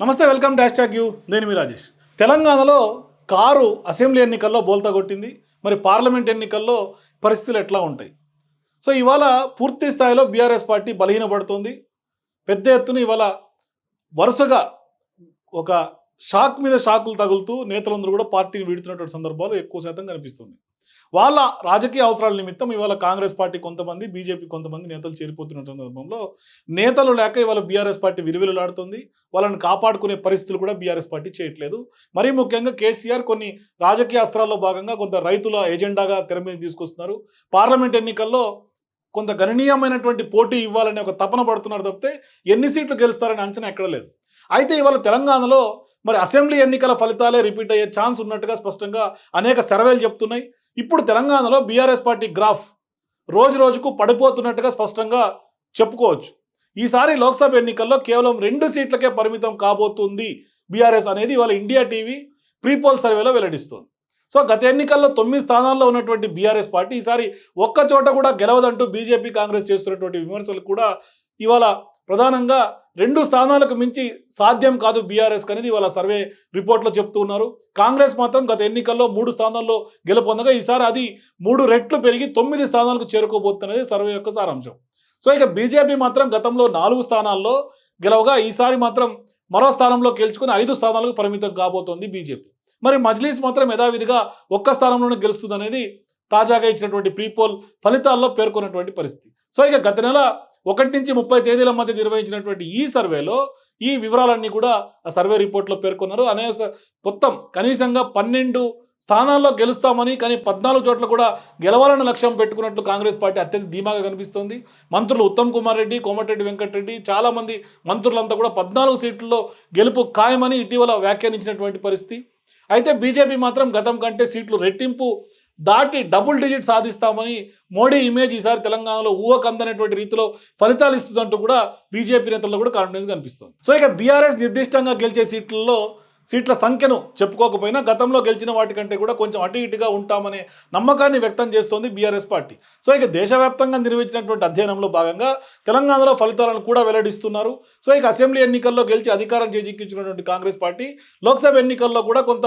నమస్తే welcome dash tag you. నేను మీ రాజేష్. తెలంగాణలో కారు అసెంబ్లీ ఎన్నికల్లో బోల్తా కొట్టింది. మరి పార్లమెంట్ ఎన్నికల్లో పరిస్థితులు ఎట్లా ఉంటాయి? సో ఇవాళ పూర్తి స్థాయిలో బీఆర్ఎస్ పార్టీ బలహీనపడుతుంది. పెద్ద ఎత్తున ఇవాళ వరుసగా ఒక షాక్ మీద షాకులు తగులుతూ నేతలందరూ కూడా పార్టీని వీడుతున్నటువంటి సందర్భాలు ఎక్కువ శాతం కనిపిస్తుంది వాళ్ళ రాజకీయ అవసరాల నిమిత్తం ఇవాళ కాంగ్రెస్ పార్టీ కొంతమంది బీజేపీ కొంతమంది నేతలు చేరిపోతున్న సందర్భంలో నేతలు లేక ఇవాళ బీఆర్ఎస్ పార్టీ విలువలాడుతుంది వాళ్ళని కాపాడుకునే పరిస్థితులు కూడా బీఆర్ఎస్ పార్టీ చేయట్లేదు. మరీ ముఖ్యంగా కేసీఆర్ కొన్ని రాజకీయ అస్త్రాల్లో భాగంగా కొంత రైతుల ఎజెండాగా తెర మీద తీసుకొస్తున్నారు. పార్లమెంట్ ఎన్నికల్లో కొంత గణనీయమైనటువంటి పోటీ ఇవ్వాలని ఒక తపన పడుతున్నారు తప్పితే ఎన్ని సీట్లు గెలుస్తారనే అంచనా ఎక్కడ లేదు. అయితే ఇవాళ తెలంగాణలో మరి అసెంబ్లీ ఎన్నికల ఫలితాలే రిపీట్ అయ్యే ఛాన్స్ ఉన్నట్టుగా స్పష్టంగా అనేక సర్వేలు చెప్తున్నాయి. ఇప్పుడు తెలంగాణలో బీఆర్ఎస్ పార్టీ గ్రాఫ్ రోజు రోజుకు పడిపోతున్నట్టుగా స్పష్టంగా చెప్పుకోవచ్చు. ఈసారి లోక్సభ ఎన్నికల్లో కేవలం రెండు సీట్లకే పరిమితం కాబోతుంది బీఆర్ఎస్ అనేది ఇవాళ ఇండియా టీవీ ప్రీపోల్ సర్వేలో వెల్లడిస్తుంది. సో గత ఎన్నికల్లో తొమ్మిది స్థానాల్లో ఉన్నటువంటి బీఆర్ఎస్ పార్టీ ఈసారి ఒక్క చోట కూడా గెలవదంటూ బీజేపీ కాంగ్రెస్ చేస్తున్నటువంటి విమర్శలు కూడా ఇవాళ ప్రధానంగా రెండు స్థానాలకు మించి సాధ్యం కాదు బీఆర్ఎస్ అనేది ఇవాళ సర్వే రిపోర్ట్లో చెప్తూ ఉన్నారు. కాంగ్రెస్ మాత్రం గత ఎన్నికల్లో మూడు స్థానాల్లో గెలుపొందగా ఈసారి అది మూడు రెట్లు పెరిగి తొమ్మిది స్థానాలకు చేరుకోబోతున్నది సర్వే యొక్క సారాంశం. సో ఇక బీజేపీ మాత్రం గతంలో నాలుగు స్థానాల్లో గెలవగా ఈసారి మాత్రం మరో స్థానంలో గెలుచుకుని ఐదు స్థానాలకు పరిమితం కాబోతోంది బీజేపీ. మరి మజ్లీస్ మాత్రం యథావిధిగా ఒక్క స్థానంలోనే గెలుస్తుంది అనేది తాజాగా ఇచ్చినటువంటి ప్రీపోల్ ఫలితాల్లో పేర్కొన్నటువంటి పరిస్థితి. సో ఇక గత నెల ఒకటి నుంచి ముప్పై తేదీల మధ్య నిర్వహించినటువంటి ఈ సర్వేలో ఈ వివరాలన్నీ కూడా ఆ సర్వే రిపోర్ట్లో పేర్కొన్నారు. అనే మొత్తం కనీసంగా పన్నెండు స్థానాల్లో గెలుస్తామని కానీ పద్నాలుగు చోట్ల కూడా గెలవాలన్న లక్ష్యం పెట్టుకున్నట్లు కాంగ్రెస్ పార్టీ అత్యంత ధీమాగా కనిపిస్తోంది. మంత్రులు ఉత్తమ్ కుమార్ రెడ్డి కోమటిరెడ్డి వెంకటరెడ్డి చాలామంది మంత్రులంతా కూడా పద్నాలుగు సీట్లలో గెలుపు ఖాయమని ఇటీవల వ్యాఖ్యానించినటువంటి పరిస్థితి. అయితే బీజేపీ మాత్రం గతం కంటే సీట్లు రెట్టింపు దాటి డబుల్ డిజిట్ సాధిస్తామని మోడీ ఇమేజ్ ఈసారి తెలంగాణలో ఊహకందనేటువంటి రీతిలో ఫలితాలు ఇస్తుందంటూ కూడా బీజేపీ నేతల్లో కూడా కాన్ఫిడెన్స్ కనిపిస్తుంది. సో ఇక బీఆర్ఎస్ నిర్దిష్టంగా గెలిచే సీట్లలో సీట్ల సంఖ్యను చెప్పుకోకపోయినా గతంలో గెలిచిన వాటికంటే కూడా కొంచెం అటు ఇటుగా ఉంటామనే నమ్మకాన్ని వ్యక్తం చేస్తోంది బీఆర్ఎస్ పార్టీ. సో ఇక దేశవ్యాప్తంగా నిర్వహించినటువంటి అధ్యయనంలో భాగంగా తెలంగాణలో ఫలితాలను కూడా వెల్లడిస్తున్నారు. సో ఇక అసెంబ్లీ ఎన్నికల్లో గెలిచి అధికారం చేజిక్కించుకున్నటువంటి కాంగ్రెస్ పార్టీ లోక్సభ ఎన్నికల్లో కూడా కొంత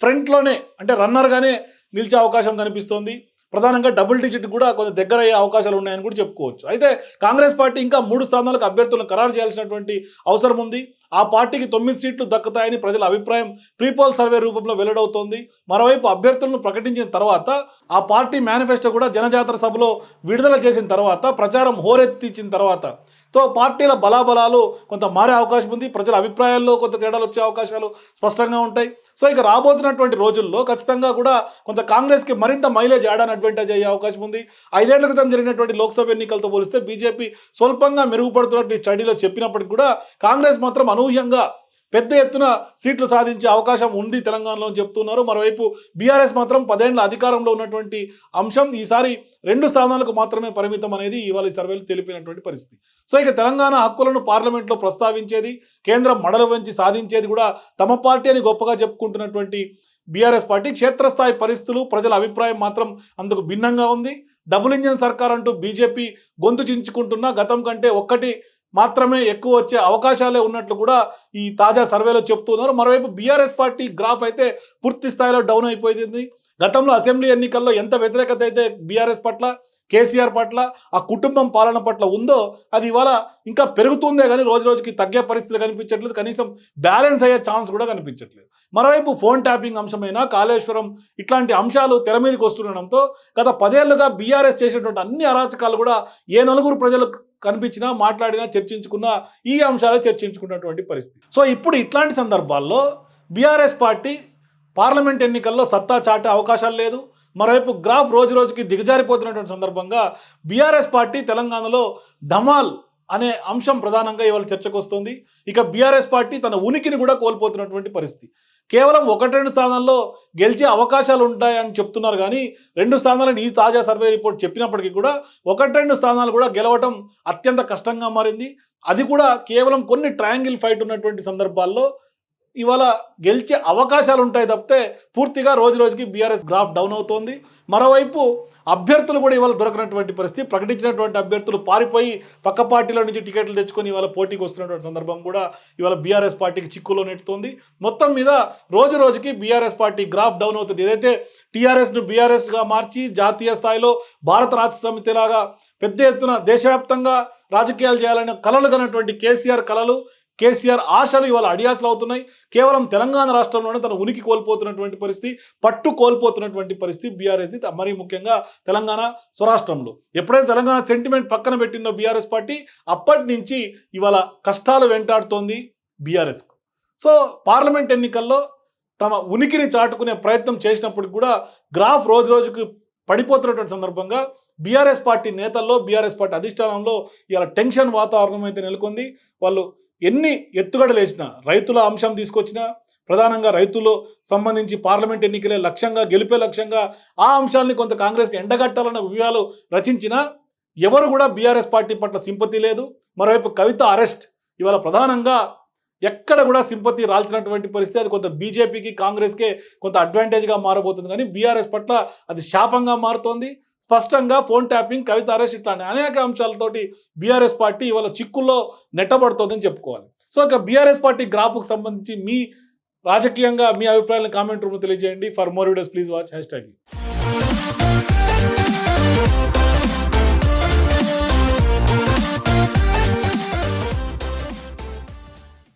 ఫ్రంట్లోనే అంటే రన్నర్గానే నిలిచే అవకాశం కనిపిస్తోంది. ప్రధానంగా డబుల్ డిజిట్ కూడా కొంత దగ్గర అయ్యే అవకాశాలు ఉన్నాయని కూడా చెప్పుకోవచ్చు. అయితే కాంగ్రెస్ పార్టీ ఇంకా మూడు స్థానాలకు అభ్యర్థులను ఖరారు చేయాల్సినటువంటి అవసరం ఉంది. ఆ పార్టీకి తొమ్మిది సీట్లు దక్కుతాయని ప్రజల అభిప్రాయం ప్రీపోల్ సర్వే రూపంలో వెల్లడవుతోంది. మరోవైపు అభ్యర్థులను ప్రకటించిన తర్వాత ఆ పార్టీ మేనిఫెస్టో కూడా జనజాతర సభలో విడుదల చేసిన తర్వాత ప్రచారం హోరెత్తించిన తర్వాత తో పార్టీల బలాబలాలు కొంత మారే అవకాశం ఉంది. ప్రజల అభిప్రాయాల్లో కొంత తేడాలు వచ్చే అవకాశాలు స్పష్టంగా ఉంటాయి. సో ఇక రాబోతున్నటువంటి రోజుల్లో ఖచ్చితంగా కూడా కొంత కాంగ్రెస్కి మరింత మైలేజ్ యాడ్ అడ్వాంటేజ్ అయ్యే అవకాశం ఉంది. ఐదేళ్ళ క్రితం జరిగినటువంటి లోక్సభ ఎన్నికలతో పోలిస్తే బీజేపీ స్వల్పంగా మెరుగుపడుతున్నట్టు స్టడీలో చెప్పినప్పటికీ కూడా కాంగ్రెస్ మాత్రం అనూహ్యంగా పెద్ద ఎత్తున సీట్లు సాధించే అవకాశం ఉంది తెలంగాణలో చెప్తున్నారు. మరోవైపు బీఆర్ఎస్ మాత్రం పదేండ్ల అధికారంలో ఉన్నటువంటి అంశం ఈసారి రెండు స్థానాలకు మాత్రమే పరిమితం అనేది ఇవాళ ఈ సర్వేలు తెలిపినటువంటి పరిస్థితి. సో ఇక తెలంగాణ హక్కులను పార్లమెంట్లో ప్రస్తావించేది కేంద్రం మడలు వంచి సాధించేది కూడా తమ పార్టీ అని గొప్పగా చెప్పుకుంటున్నటువంటి బీఆర్ఎస్ పార్టీ క్షేత్రస్థాయి పరిస్థితులు ప్రజల అభిప్రాయం మాత్రం అందుకు భిన్నంగా ఉంది. డబుల్ ఇంజన్ సర్కార్ అంటూ బీజేపీ గొంతు చించుకుంటున్నా గతం కంటే ఒక్కటి మాత్రమే ఎక్కువ వచ్చే అవకాశాలే ఉన్నట్లు కూడా ఈ తాజా సర్వేలో చెప్తున్నారు మరోవైపు బీఆర్ఎస్ పార్టీ గ్రాఫ్ అయితే పూర్తి స్థాయిలో డౌన్ అయిపోయింది. గతంలో అసెంబ్లీ ఎన్నికల్లో ఎంత వ్యతిరేకత అయితే బీఆర్ఎస్ పట్ల కేసీఆర్ పట్ల ఆ కుటుంబం పాలన పట్ల ఉందో అది ఇవాళ ఇంకా పెరుగుతుందే కానీ రోజు రోజుకి తగ్గే పరిస్థితులు కనిపించట్లేదు. కనీసం బ్యాలెన్స్ అయ్యే ఛాన్స్ కూడా కనిపించట్లేదు. మరోవైపు ఫోన్ ట్యాపింగ్ అంశమైనా కాళేశ్వరం ఇట్లాంటి అంశాలు తెర మీదకి వస్తుండడంతో గత పదేళ్ళుగా బీఆర్ఎస్ చేసినటువంటి అన్ని అరాచకాలు కూడా ఏ నలుగురు ప్రజలు కనిపించినా మాట్లాడినా చర్చించుకున్నా ఈ అంశాలే చర్చించుకున్నటువంటి పరిస్థితి. సో ఇప్పుడు ఇట్లాంటి సందర్భాల్లో బీఆర్ఎస్ పార్టీ పార్లమెంట్ ఎన్నికల్లో సత్తా చాటే అవకాశాలు లేదు. మరోవైపు గ్రాఫ్ రోజు రోజుకి దిగజారిపోతున్నటువంటి సందర్భంగా బీఆర్ఎస్ పార్టీ తెలంగాణలో ఢమాల్ అనే అంశం ప్రధానంగా ఇవాళ చర్చకు వస్తుంది. ఇక బీఆర్ఎస్ పార్టీ తన ఉనికిని కూడా కోల్పోతున్నటువంటి పరిస్థితి. కేవలం ఒకటి రెండు స్థానాల్లో గెలిచే అవకాశాలు ఉంటాయని చెప్తున్నారు కానీ రెండు స్థానాలను ఈ తాజా సర్వే రిపోర్ట్ చెప్పినప్పటికీ కూడా ఒకటి రెండు స్థానాలు కూడా గెలవటం అత్యంత కష్టంగా మారింది. అది కూడా కేవలం కొన్ని ట్రయాంగిల్ ఫైట్ ఉన్నటువంటి సందర్భాల్లో ఇవాళ గెలిచే అవకాశాలు ఉంటాయి తప్పితే పూర్తిగా రోజు రోజుకి బీఆర్ఎస్ గ్రాఫ్ డౌన్ అవుతోంది. మరోవైపు అభ్యర్థులు కూడా ఇవాళ దొరకనటువంటి పరిస్థితి. ప్రకటించినటువంటి అభ్యర్థులు పారిపోయి పక్క పార్టీలో నుంచి టికెట్లు తెచ్చుకొని ఇవాళ పోటీకి వస్తున్నటువంటి సందర్భం కూడా ఇవాళ బీఆర్ఎస్ పార్టీకి చిక్కులో నెట్టుతోంది. మొత్తం మీద రోజు రోజుకి బీఆర్ఎస్ పార్టీ గ్రాఫ్ డౌన్ అవుతుంది. ఏదైతే టీఆర్ఎస్ను బీఆర్ఎస్గా మార్చి జాతీయ స్థాయిలో భారత రాష్ట్ర సమితిలాగా పెద్ద ఎత్తున దేశవ్యాప్తంగా రాజకీయాలు చేయాలనే కలలు కన్నటువంటి కేసీఆర్ కలలు కేసీఆర్ ఆశలు ఇవాళ అడియాసలు అవుతున్నాయి. కేవలం తెలంగాణ రాష్ట్రంలోనే తన ఉనికి కోల్పోతున్నటువంటి పరిస్థితి పట్టు కోల్పోతున్నటువంటి పరిస్థితి బీఆర్ఎస్ది. మరీ ముఖ్యంగా తెలంగాణ స్వరాష్ట్రంలో. ఎప్పుడైతే తెలంగాణ సెంటిమెంట్ పక్కన పెట్టిందో బీఆర్ఎస్ పార్టీ అప్పటి నుంచి ఇవాళ కష్టాలు వెంటాడుతోంది బీఆర్ఎస్ సో పార్లమెంట్ ఎన్నికల్లో తమ ఉనికిని చాటుకునే ప్రయత్నం చేసినప్పుడు కూడా గ్రాఫ్ రోజు రోజుకు పడిపోతున్నటువంటి సందర్భంగా బీఆర్ఎస్ పార్టీ నేతల్లో బీఆర్ఎస్ పార్టీ అధిష్టానంలో ఇలా టెన్షన్ వాతావరణం అయితే నెలకొంది. వాళ్ళు ఎన్ని ఎత్తుగడలు వేసినా రైతుల అంశం తీసుకొచ్చినా ప్రధానంగా రైతులు సంబంధించి పార్లమెంట్ ఎన్నికలే లక్ష్యంగా గెలిపే లక్ష్యంగా ఆ అంశాన్ని కొంత కాంగ్రెస్కి ఎండగట్టాలన్న వ్యూహాలు రచించినా ఎవరు కూడా బీఆర్ఎస్ పార్టీ పట్ల సింపతి లేదు. మరోవైపు కవిత అరెస్ట్ ఇవాళ ప్రధానంగా ఎక్కడ కూడా సింపతి రాల్చినటువంటి పరిస్థితి. అది కొంత బీజేపీకి కాంగ్రెస్కే కొంత అడ్వాంటేజ్గా మారబోతుంది. కానీ బీఆర్ఎస్ పట్ల అది శాపంగా మారుతోంది. స్పష్టంగా ఫోన్ ట్యాపింగ్ కవిత అరెస్ట్ ఇట్లాంటి అనేక అంశాలతోటి బీఆర్ఎస్ పార్టీ ఇవాళ చిక్కుల్లో నెట్టబడుతోందని చెప్పుకోవాలి. సో ఇక బీఆర్ఎస్ పార్టీ గ్రాఫ్కు సంబంధించి మీ రాజకీయంగా మీ అభిప్రాయాలను కామెంట్ రూమ్లో తెలియజేయండి. For more videos please watch hashtag